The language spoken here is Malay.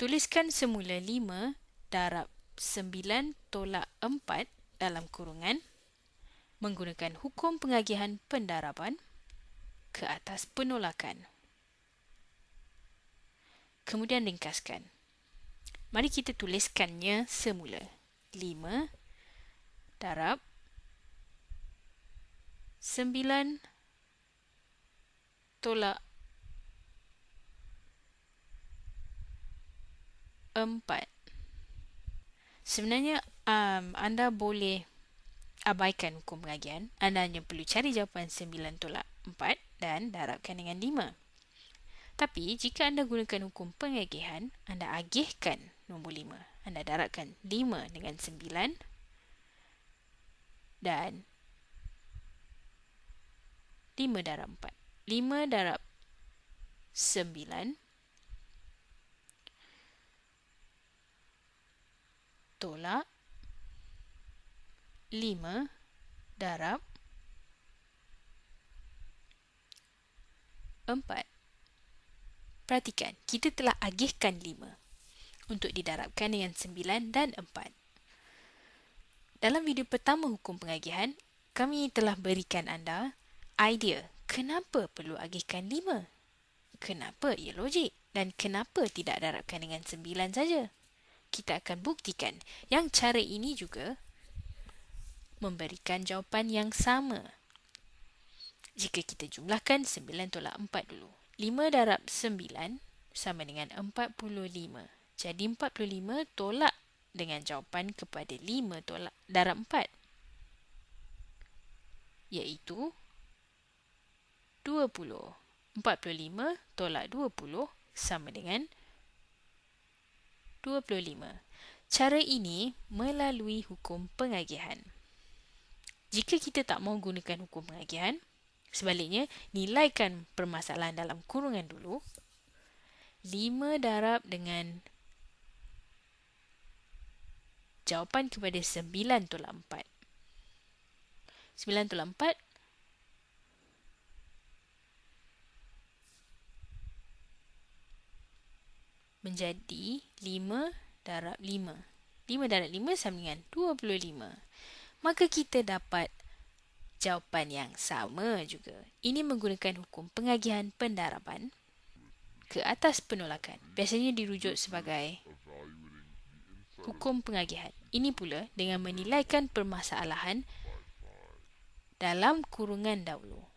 Tuliskan semula 5 darab 9 tolak 4 dalam kurungan menggunakan hukum pengagihan pendaraban ke atas penolakan. Kemudian ringkaskan. Mari kita tuliskannya semula. 5 darab 9 tolak 4. Sebenarnya um, anda boleh abaikan hukum pengagihan. Anda hanya perlu cari jawapan 9 tolak 4 dan darabkan dengan 5. Tapi jika anda gunakan hukum pengagihan, anda agihkan nombor 5. Anda darabkan 5 dengan 9 dan 5 darab 4. 5 darab 9 tolak 5 darab 4. Perhatikan, kita telah agihkan 5 untuk didarabkan dengan 9 dan 4. Dalam video pertama hukum pengagihan, kami telah berikan anda idea kenapa perlu agihkan 5. Kenapa ia logik dan kenapa tidak darabkan dengan 9 saja. Kita akan buktikan yang cara ini juga memberikan jawapan yang sama. Jika kita jumlahkan 9 tolak 4 dulu. 5 darab 9 sama dengan 45. Jadi 45 tolak dengan jawapan kepada 5 tolak darab 4. Iaitu 20. 45 tolak 20 sama dengan 25. Cara ini melalui hukum pengagihan. Jika kita tak mau gunakan hukum pengagihan, Sebaliknya, nilaikan permasalahan dalam kurungan dulu. 5 darab dengan jawapan kepada 9 tolak 4. 9 tolak 4 menjadi 5 darab 5. 5 darab 5 sama dengan 25. Maka kita dapat jawapan yang sama juga. Ini menggunakan hukum pengagihan pendaraban ke atas penolakan. Biasanya dirujuk sebagai hukum pengagihan. Ini pula dengan menilaikan permasalahan dalam kurungan dahulu.